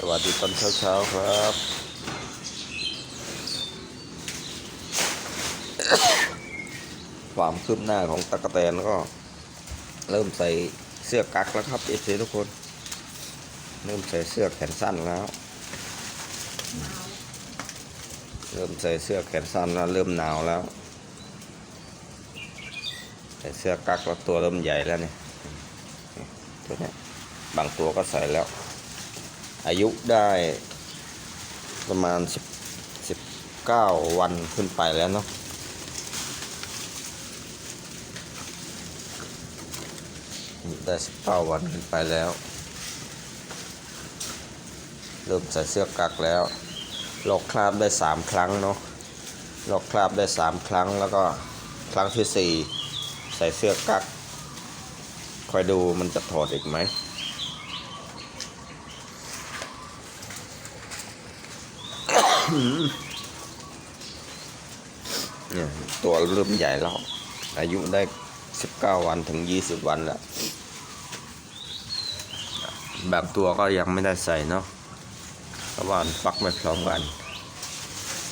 สวัสดีตอนเช้าๆครับ ความคืบหน้าของตะกะแตนก็ เริ่มใส่เสื้อกั๊กแล้วครับเอฟซีทุกคน เริ่มใส่เสื้อแขนสั้นแล้ว เริ่มใส่เสื้อแขนสั้นแล้วเริ่มหนาวแล้ว ใส่เสื้อกั๊กแล้วตัวเริ่มใหญ่แล้วเนี่ยตัวเนี้ยบางตัวก็ใส่แล้ว อายุได้ประมาณสิบเก้าวันขึ้นไปแล้วเนาะได้สิบเก้าวันขึ้นไปแล้ว เริ่มใส่เสื้อกั๊กแล้วลอกคราบได้สามครั้งเนาะลอกคราบได้สามครั้งแล้วก็ครั้งที่สี่ใส่เสื้อกั๊กคอยดูมันจะถอดอีกไหม เนี่ยตัวเริ่มใหญ่แล้ว อายุได้19วันถึง20วันแล้ว แบบตัวก็ยังไม่ได้ใส่เนาะเพราะว่ามันฟักไม่พร้อมกัน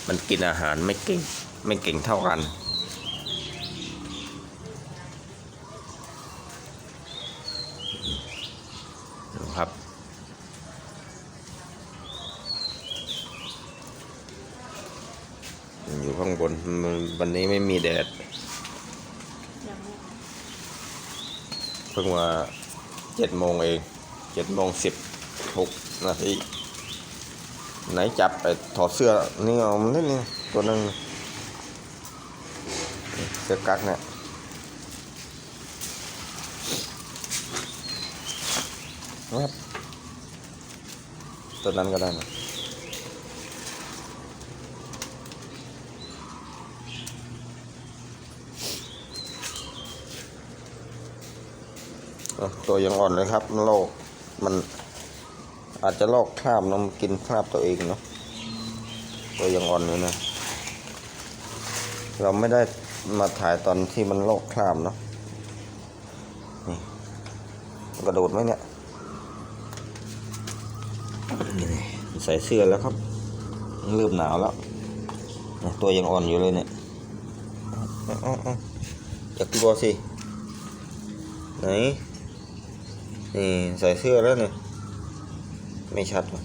มันกินอาหารไม่เก่ง ไม่เก่งเท่ากันครับ อยู่ ข้างบนมันวันนี้ไม่มีแดดเพิ่งมาเจ็ดโมงเองเจ็ดโมงสิบหกนาทีไหนจับไปถอดเสื้อนี่เอามันนิดนึงตัวนึงเสื้อกั๊กเนี่ยตัวนั้นก็ได้นะเอา ตัวยังอ่อนเลยครับโรคมันอาจจะลอกคราบนอะมันกินคราบตัวเองเนาะตัวยังอ่อนอยู่นะ เราไม่ได้มาถ่ายตอนที่มันลอกคราบเนาะนี่กระโดดไหมเนี่ยใส่เสื้อแล้วครับ เริ่มหนาวแล้ว ตัวยังอ่อนอยู่เลยเนี่ยออออยากกลัวสิไหน นี่ใส่เสื้อแล้วเนี่ยไม่ชัดว่ะ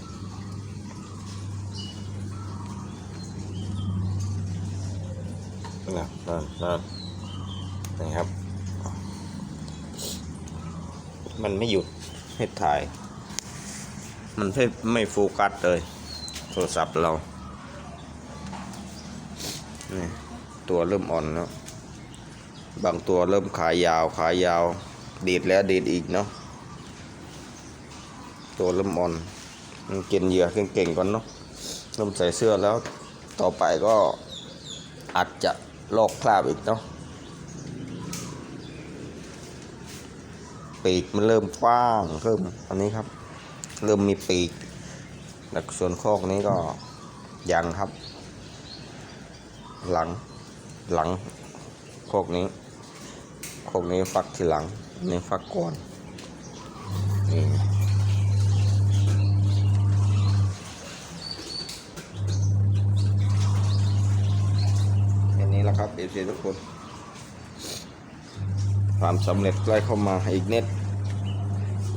นั่นนั่นนั่นนะครับ มันไม่หยุดให้ถ่าย มันไม่ไม่โฟกัสเลย โทรศัพท์เรานี่ตัวเริ่มอ่อนแล้ว บางตัวเริ่มขายาวขายาว ดีดแล้วดีดอีกเนาะ ตัวเริ่มอ่อนมันกินเหยื่อเก่งๆก่อนเนาะเริ่มใส่เสื้อแล้วต่อไปก็อาจจะลอกคราบอีกเนาะปีกมันเริ่มกว้างเพิ่มอันนี้ครับ เริ่มมีปีกแล้วส่วนคอกนี้ก็ยังครับ หลังหลังคอกนี้คอกนี้ฟักทีหลังนนี่ฟักก่อนนี่แค่นี้แหละครับเอซีทุกคน ความสำเร็จใกล้เข้ามาอีกนิด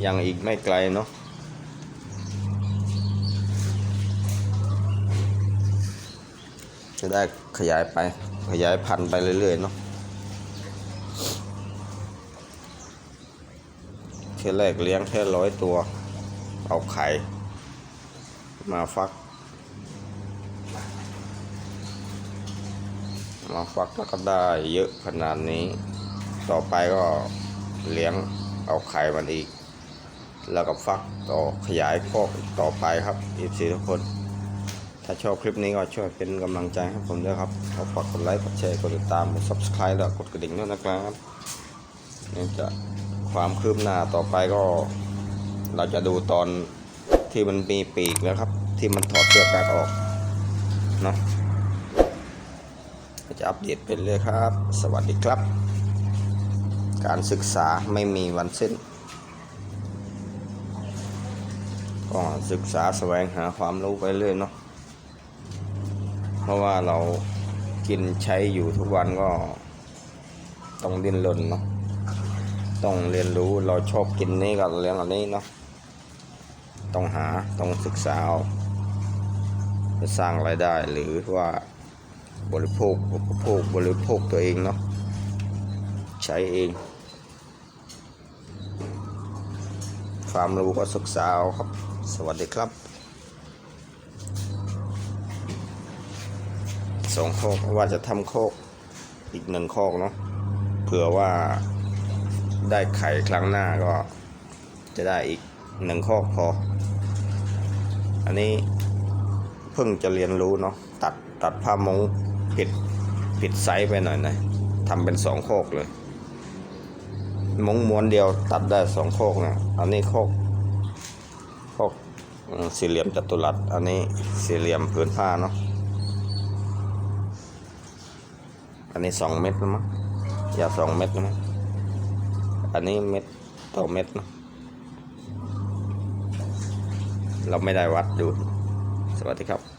ยังอีกไม่ไกลเนาะจะได้ขยายไป ขยายพันธุ์ไปเรื่อยๆเนาะเที่แรกเลี้ยงแค่ร้อยตัว เอาไข่ มาฟัก มาฟักแล้วก็ได้เยอะขนาดนี้ ต่อไปก็เลี้ยงเอาไข่มันอีก แล้วก็ฟักต่อขยายคอกต่อไปครับอีสีทุกคน ถ้าชอบคลิปนี้ก็ช่วยเป็นกำลังใจให้ผมด้วยครับขอฝากกดไลค์กดแชร์กดติดตามกด subscribe แล้วกดกระดิ่งด้วยนะครับนี่จะความคืบหน้าต่อไปก็ เราจะดูตอนที่มันมีปีกแล้วครับ ที่มันถอดเสื้อกากออกเนาะ จะอัปเดตเป็นเลยครับ สวัสดีครับ การศึกษาไม่มีวันสิ้นก็ศึกษาแสวงหาความรู้ไปเรื่อยเนาะเพราะว่าเรากินใช้อยู่ทุกวันก็ต้องดิ้นรนเนาะต้องเรียนรู้เราชอบกินนี้ก็เลี้ยงอันนี้เนาะต้องหาต้องศึกษาเอาจะสร้างรายได้หรือว่า บริโภคอุปโภคบริโภคตัวเองเนาะใช้เอง ความรู้ก็ศึกษาเอาครับ สวัสดีครับสองโคกว่าจะทำโคกอีกหนึ่งโคกเนาะเผื่อว่าได้ไข่ครั้งหน้าก็จะได้อีกหนึ่งโคกพอ อันนี้เพิ่งจะเรียนรู้เนาะตัด ตัดผ้ามงผิดผิดไซส์ไปหน่อยนะทำเป็นสองโคกเลย มงม้วนเดียวตัดได้สองโคกนะอันนี้โคกโคกสี่เหลี่ยมจัตุรัส อันนี้สี่เหลี่ยมพื้นผ้าเนาะอันนี้สองเม็ดนะมั้งยาวสองเม็ดนะมั้งอันนี้เม็ดต่อเม็ดนะเราไม่ได้วัดดูสวัสดีครับ